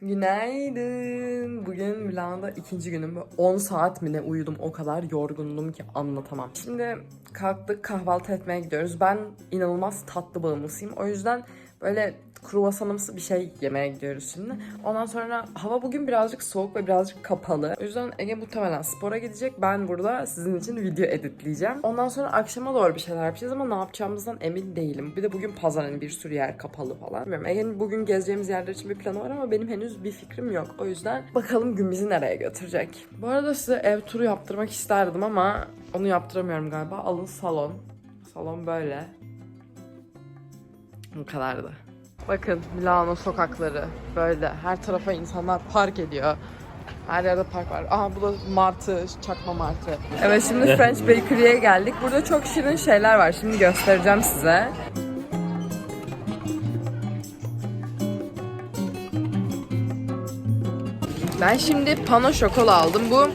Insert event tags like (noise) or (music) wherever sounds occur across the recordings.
Günaydın. Bugün Milano'da ikinci günüm. Böyle 10 saat mi ne uyudum o kadar yorgundum ki anlatamam. Şimdi kalktık kahvaltı etmeye gidiyoruz. Ben inanılmaz tatlı bağımlısıyım. O yüzden böyle kruvasanımsı bir şey yemeye gidiyoruz şimdi. Ondan sonra hava bugün birazcık soğuk ve birazcık kapalı. O yüzden Ege muhtemelen spora gidecek. Ben burada sizin için video editleyeceğim. Ondan sonra akşama doğru bir şeyler yapacağız ama ne yapacağımızdan emin değilim. Bir de bugün pazar hani bir sürü yer kapalı falan. Bilmiyorum Ege'nin bugün gezeceğimiz yerler için bir planı var ama benim henüz bir fikrim yok. O yüzden bakalım gün bizi nereye götürecek. Bu arada size ev turu yaptırmak isterdim ama onu yaptıramıyorum galiba. Alın salon. Salon böyle. Bu kadardı. Bakın Milano sokakları böyle her tarafa insanlar park ediyor. Her yerde park var. Aha bu da martı, çakma martı. Evet şimdi French Bakery'e geldik. Burada çok şirin şeyler var. Şimdi göstereceğim size. Ben şimdi pano şokola aldım. Bu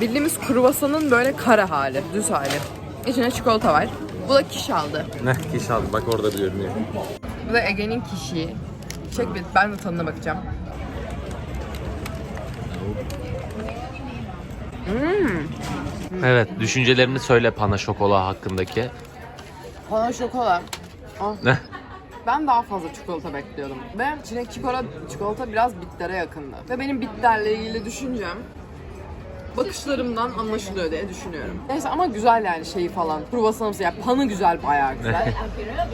bildiğimiz kruvasanın böyle kara hali, düz hali. İçine çikolata var. Bu da kiş aldı. Ne kişi aldı bak orada bir görünüyor. Bu da Ege'nin kişi. Çek bir, ben de tadına bakacağım. Evet düşüncelerini söyle pana şokola hakkındaki. Pano şokola. Ah, Ne? Ben daha fazla çikolata bekliyordum. Ve içine çikolata, çikolata biraz bittere yakındı. Ve benim bitterle ilgili düşüncem bakışlarımdan anlaşılıyor diye düşünüyorum. Neyse ama güzel yani şeyi falan. Kruvasanımsı yani panı güzel bayağı güzel.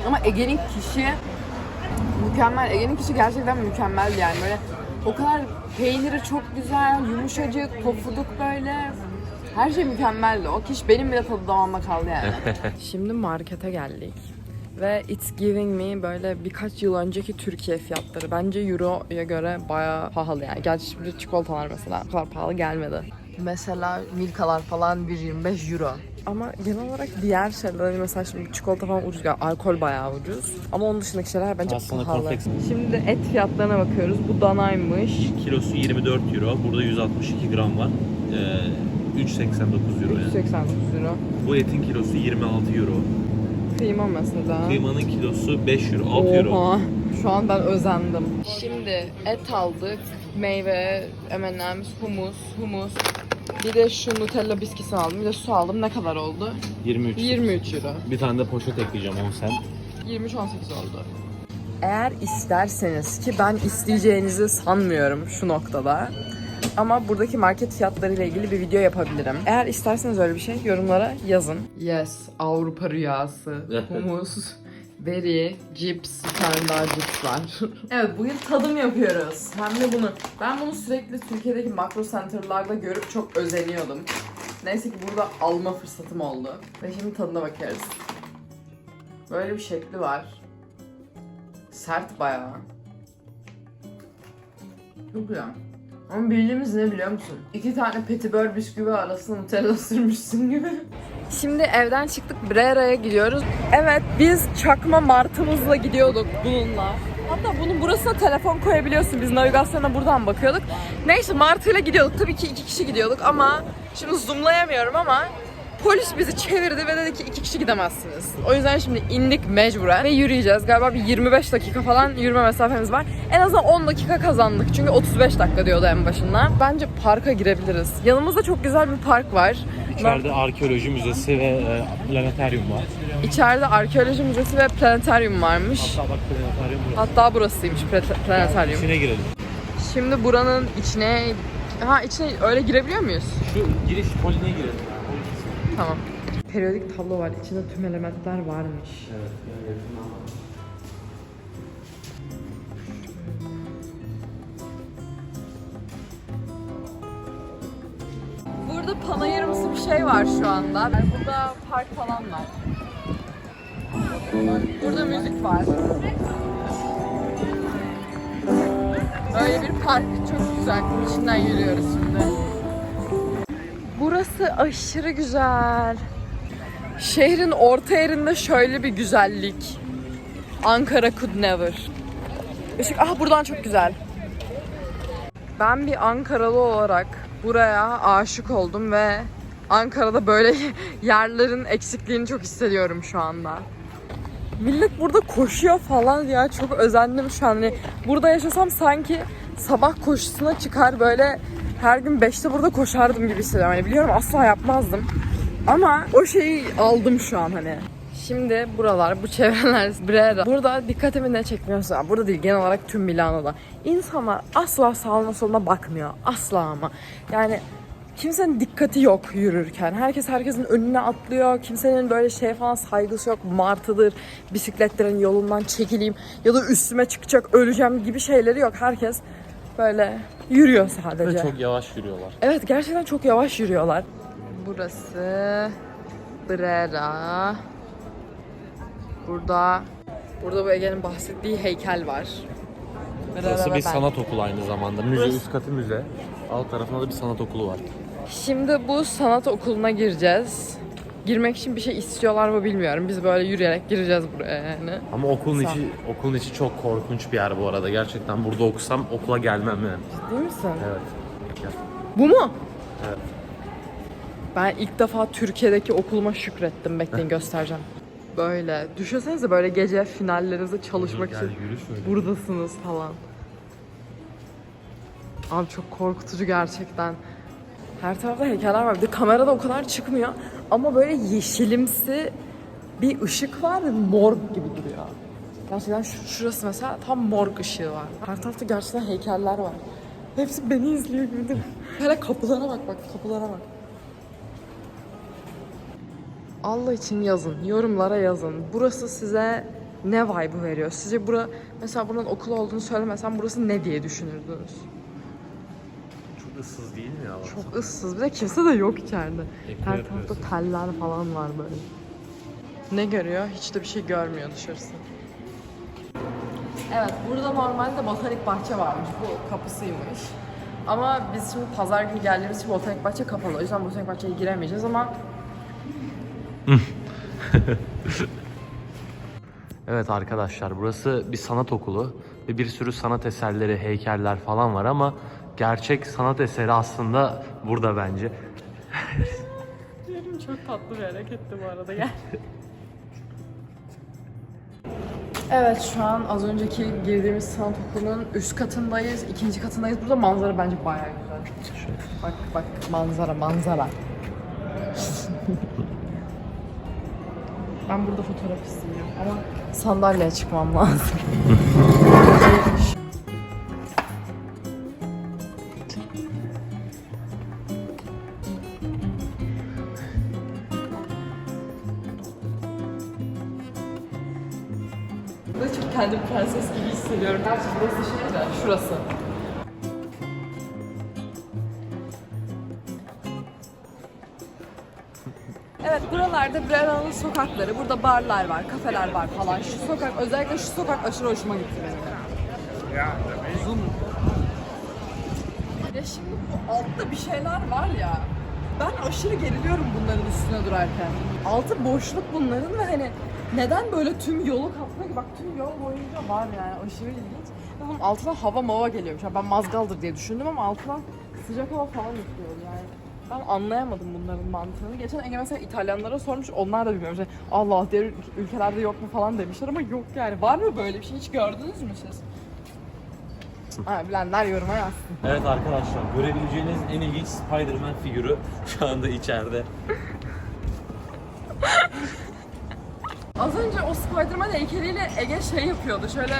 ama Ege'nin kişi mükemmel. Ege'nin kişi gerçekten mükemmel yani böyle o kadar peyniri çok güzel, yumuşacık, pofuduk böyle. Her şey mükemmeldi. O kişi benim bile tadı damağımda kaldı yani. (laughs) Şimdi markete geldik. Ve It's Giving Me böyle birkaç yıl önceki Türkiye fiyatları. Bence Euro'ya göre bayağı pahalı yani. Gerçi şimdi çikolatalar mesela o kadar pahalı gelmedi. Mesela Milkalar falan 1.25 Euro. Ama genel olarak diğer şeyler hani mesela şimdi çikolata falan ucuz. Yani alkol bayağı ucuz. Ama onun dışındaki şeyler bence Aslında pahalı. kompleks. Şimdi et fiyatlarına bakıyoruz. Bu danaymış. Kilosu 24 euro. Burada 162 gram var. Ee, 3.89 euro yani. 189 euro. Bu etin kilosu 26 euro. Kıyma mesela. Kıymanın kilosu 5 euro, 6 euro. Şu an ben özendim. Şimdi et aldık. Meyve, M&M's, humus, humus. Bir de şu Nutella bisküvisi aldım. Bir de su aldım. Ne kadar oldu? 23. 23 euro. Bir tane de poşet ekleyeceğim 10 sen. 23-18 oldu. Eğer isterseniz ki ben isteyeceğinizi sanmıyorum şu noktada. Ama buradaki market fiyatları ile ilgili bir video yapabilirim. Eğer isterseniz öyle bir şey yorumlara yazın. Yes, Avrupa rüyası. Humus, beri, cips, bir tane cips var. (laughs) evet bugün tadım yapıyoruz. Hem de bunu. Ben bunu sürekli Türkiye'deki makro center'larda görüp çok özeniyordum. Neyse ki burada alma fırsatım oldu. Ve şimdi tadına bakıyoruz. Böyle bir şekli var. Sert bayağı. Çok güzel. Ama bildiğimiz ne biliyor musun? İki tane petibör bisküvi arasına Nutella sürmüşsün gibi. (laughs) Şimdi evden çıktık Brera'ya gidiyoruz. Evet biz çakma martımızla gidiyorduk bununla. Hatta bunun burasına telefon koyabiliyorsun. Biz navigasyona buradan bakıyorduk. Neyse martıyla gidiyorduk. Tabii ki iki kişi gidiyorduk ama şimdi zoomlayamıyorum ama Polis bizi çevirdi ve dedi ki iki kişi gidemezsiniz. O yüzden şimdi indik mecburen ve yürüyeceğiz. Galiba bir 25 dakika falan yürüme mesafemiz var. En azından 10 dakika kazandık. Çünkü 35 dakika diyordu en başında. Bence parka girebiliriz. Yanımızda çok güzel bir park var. İçeride arkeoloji müzesi ve e, planetaryum var. İçeride arkeoloji müzesi ve planetaryum varmış. Hatta bak planetaryum burası. Hatta burasıymış planetaryum. İçine girelim. Şimdi buranın içine... Ha içine öyle girebiliyor muyuz? Şu giriş poline girelim. Tamam. Periyodik tablo var. İçinde tüm elementler varmış. Evet. Yani Burada panayırımsı bir şey var şu anda. Yani burada park falan var. Burada müzik var. Böyle bir park çok güzel. İçinden yürüyoruz şimdi. Burası aşırı güzel. Şehrin orta yerinde şöyle bir güzellik. Ankara could never. Işık, ah buradan çok güzel. Ben bir Ankaralı olarak buraya aşık oldum ve Ankara'da böyle (laughs) yerlerin eksikliğini çok hissediyorum şu anda. Millet burada koşuyor falan ya. Çok özendim şu an. Hani burada yaşasam sanki sabah koşusuna çıkar böyle her gün 5'te burada koşardım gibi hissediyorum. Hani biliyorum asla yapmazdım. Ama o şeyi aldım şu an hani. Şimdi buralar, bu çevreler, (laughs) Brera. Burada dikkatimi ne çekmiyorsa, burada değil genel olarak tüm Milano'da. İnsanlar asla sağına soluna bakmıyor. Asla ama. Yani kimsenin dikkati yok yürürken. Herkes herkesin önüne atlıyor. Kimsenin böyle şey falan saygısı yok. Martıdır, bisikletlerin yolundan çekileyim ya da üstüme çıkacak öleceğim gibi şeyleri yok. Herkes böyle yürüyor sadece. Ve çok yavaş yürüyorlar. Evet gerçekten çok yavaş yürüyorlar. Burası Brera. Burada burada bu Ege'nin bahsettiği heykel var. Brera Burası bir ben. sanat okulu aynı zamanda. Müze, Burası- üst katı müze. Alt tarafında da bir sanat okulu var. Şimdi bu sanat okuluna gireceğiz. Girmek için bir şey istiyorlar mı bilmiyorum. Biz böyle yürüyerek gireceğiz buraya yani. Ama okulun Sağ içi okulun içi çok korkunç bir yer bu arada. Gerçekten burada okusam okula gelmem yani. Değil misin? Evet. Gel. Bu mu? Evet. Ben ilk defa Türkiye'deki okuluma şükrettim. Bekleyin (laughs) göstereceğim. Böyle. Düşünsenize böyle gece finallerinizde çalışmak için yürü şöyle. buradasınız falan. Abi çok korkutucu gerçekten. Her tarafta heykeller var. Bir de kamerada o kadar çıkmıyor. Ama böyle yeşilimsi bir ışık var ve mor gibi duruyor. Gerçekten şu- şurası mesela tam mor ışığı var. Her tarafta gerçekten heykeller var. Hepsi beni izliyor gibi değil mi? Hele kapılara bak bak kapılara bak. Allah için yazın. Yorumlara yazın. Burası size ne vibe veriyor? Sizce bura mesela buranın okul olduğunu söylemesem burası ne diye düşünürdünüz? Çok ıssız değil mi ya? Çok ıssız. Bir de kimse de yok içeride. Ekmek Her yapıyorsun. tarafta teller falan var böyle. Ne görüyor? Hiç de bir şey görmüyor dışarısı. Evet, burada normalde botanik bahçe varmış. Bu kapısıymış. Ama biz şimdi pazar günü geldiğimiz için botanik bahçe kapalı. O yüzden botanik bahçeye giremeyeceğiz ama (laughs) Evet arkadaşlar burası bir sanat okulu ve bir sürü sanat eserleri, heykeller falan var ama gerçek sanat eseri aslında burada bence. Diyelim çok tatlı bir hareketti bu arada gel. Evet şu an az önceki girdiğimiz sanat okulunun üst katındayız, ikinci katındayız. Burada manzara bence bayağı güzel. Bak bak manzara manzara. ben burada fotoğraf istiyorum ama sandalyeye çıkmam lazım. (laughs) prenses gibi hissediyorum. Gerçi burası şey de şurası. Evet buralarda Brera'nın sokakları. Burada barlar var, kafeler var falan. Şu sokak, özellikle şu sokak aşırı hoşuma gitti benim. Uzun. Ya şimdi bu altta bir şeyler var ya. Ben aşırı geriliyorum bunların üstüne durarken. Altı boşluk bunların ve hani neden böyle tüm yolu kaplıyor ki? Bak tüm yol boyunca var yani aşırı ilginç. Ve bunun altından hava mava geliyormuş. Yani ben mazgaldır diye düşündüm ama altından sıcak hava falan üflüyor yani. Ben anlayamadım bunların mantığını. Geçen Ege mesela İtalyanlara sormuş, onlar da bilmiyor. Şey, Allah diğer ül- ülkelerde yok mu falan demişler ama yok yani. Var mı böyle bir şey? Hiç gördünüz mü siz? Ha, bilenler yoruma yazsın. Evet arkadaşlar görebileceğiniz en ilginç Spider-Man figürü (laughs) şu anda içeride. Az önce o Spider-Man heykeliyle Ege şey yapıyordu. Şöyle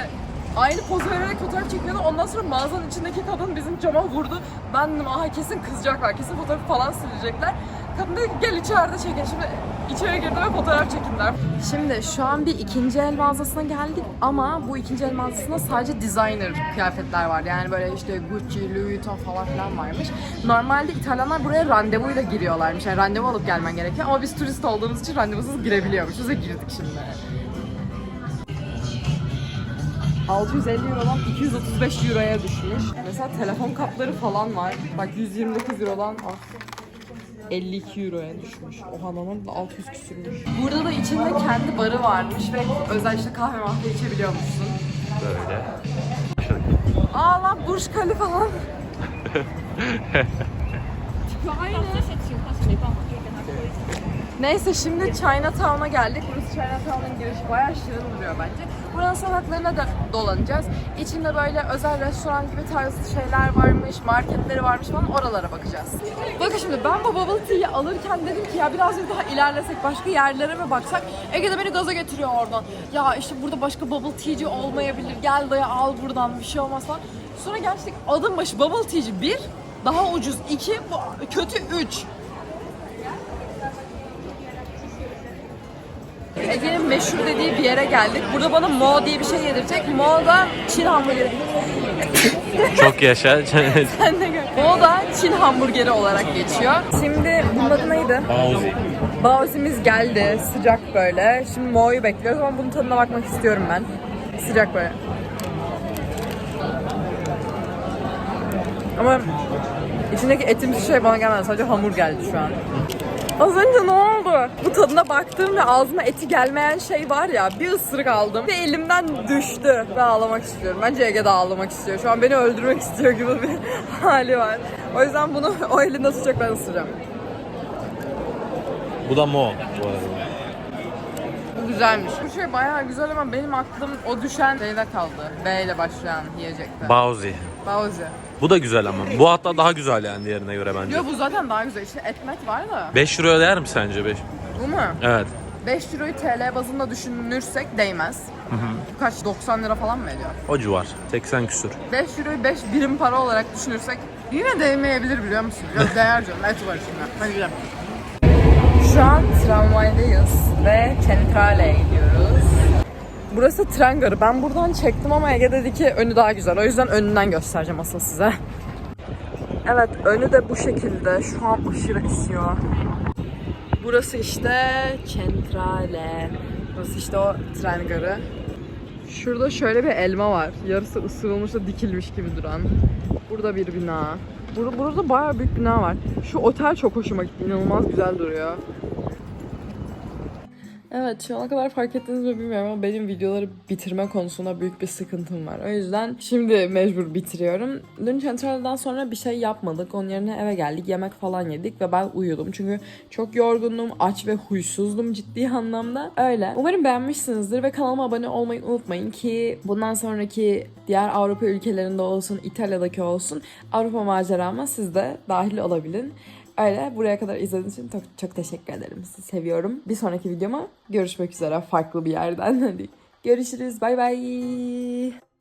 aynı poz vererek fotoğraf çekiyordu. Ondan sonra mağazanın içindeki kadın bizim cama vurdu. Ben dedim aha kesin kızacaklar. Kesin fotoğrafı falan silecekler. Kadın dedi ki gel içeride çekin. Şimdi içeri girdi ve fotoğraf çekinler. Şimdi şu an bir ikinci el mağazasına geldik ama bu ikinci el mağazasında sadece designer kıyafetler var. Yani böyle işte Gucci, Louis Vuitton falan filan varmış. Normalde İtalyanlar buraya randevuyla giriyorlarmış. Yani randevu alıp gelmen gerekiyor ama biz turist olduğumuz için randevusuz girebiliyormuşuz ve girdik şimdi. 650 Euro'dan 235 Euro'ya düşmüş. Mesela telefon kapları falan var. Bak 129 Euro'dan ah, 52 Euro'ya düşmüş. Oha adamın da 600 küsürmüş. Burada da içinde kendi barı varmış ve özel işte kahve mahve içebiliyormuşsun. Böyle. Aa lan Burj Khalifa falan. Aynı. Neyse şimdi Chinatown'a geldik. Burası Chinatown'un girişi bayağı şirin duruyor bence. Buranın sokaklarına da dolanacağız. İçinde böyle özel restoran gibi tarzı şeyler varmış, marketleri varmış falan oralara bakacağız. Bakın şimdi ben bu bubble tea'yi alırken dedim ki ya birazcık daha ilerlesek başka yerlere mi baksak? Ege de beni gaza getiriyor oradan. Ya işte burada başka bubble tea'ci olmayabilir. Gel dayı al buradan bir şey olmaz. Sonra gerçekten adım başı bubble tea'ci bir, daha ucuz iki, bu kötü üç. Ege'nin meşhur dediği bir yere geldik. Burada bana Mo diye bir şey yedirecek. Mo da Çin hamburgeri. Çok yaşa. (laughs) Sen de gör. Mo da Çin hamburgeri olarak geçiyor. Şimdi bunun adı neydi? Baozi. Baozimiz geldi. Sıcak böyle. Şimdi Mo'yu bekliyoruz ama bunun tadına bakmak istiyorum ben. Sıcak böyle. Ama içindeki etimsi şey bana gelmedi. Sadece hamur geldi şu an. Az önce ne oldu? Bu tadına baktığım ve ağzıma eti gelmeyen şey var ya bir ısırık aldım ve elimden düştü. Ve ağlamak istiyorum. Bence Ege de ağlamak istiyor. Şu an beni öldürmek istiyor gibi bir (laughs) hali var. O yüzden bunu o elinde tutacak ben ısıracağım. Bu da Mo bu arada. Bu güzelmiş. Bu şey bayağı güzel ama benim aklım o düşen şeyde kaldı. B ile başlayan yiyecekte. Baozi. Baozi. Bu da güzel ama. Bu hatta daha güzel yani diğerine göre bence. Yo bu zaten daha güzel. İçinde etmet var da. 5 euro değer mi sence 5? Bu mu? Evet. 5 euroyu TL bazında düşünürsek değmez. Bu kaç? 90 lira falan mı ediyor? O civar. 80 küsür. 5 euroyu 5 birim para olarak düşünürsek yine değmeyebilir biliyor musun? Yok (laughs) değer canım. Et var şimdi. Hadi gidelim. Şu an tramvaydayız ve Centrale'ye gidiyoruz. Burası tren garı. Ben buradan çektim ama Ege dedi ki önü daha güzel. O yüzden önünden göstereceğim asıl size. Evet önü de bu şekilde. Şu an aşırı esiyor. Burası işte Centrale. Burası işte o tren garı. Şurada şöyle bir elma var. Yarısı ısırılmış da dikilmiş gibi duran. Burada bir bina. Burada, burada bayağı büyük bina var. Şu otel çok hoşuma gitti. İnanılmaz güzel duruyor. Evet şu ana kadar fark ettiniz mi bilmiyorum ama benim videoları bitirme konusunda büyük bir sıkıntım var. O yüzden şimdi mecbur bitiriyorum. Dün Central'dan sonra bir şey yapmadık. Onun yerine eve geldik. Yemek falan yedik ve ben uyudum. Çünkü çok yorgundum, aç ve huysuzdum ciddi (laughs) anlamda. Öyle. Umarım beğenmişsinizdir ve kanalıma abone olmayı unutmayın ki bundan sonraki diğer Avrupa ülkelerinde olsun, İtalya'daki olsun Avrupa macerama siz de dahil olabilin. Öyle buraya kadar izlediğiniz için çok, çok teşekkür ederim. Sizi seviyorum. Bir sonraki videoma görüşmek üzere farklı bir yerden. (laughs) Hadi görüşürüz. Bay bay.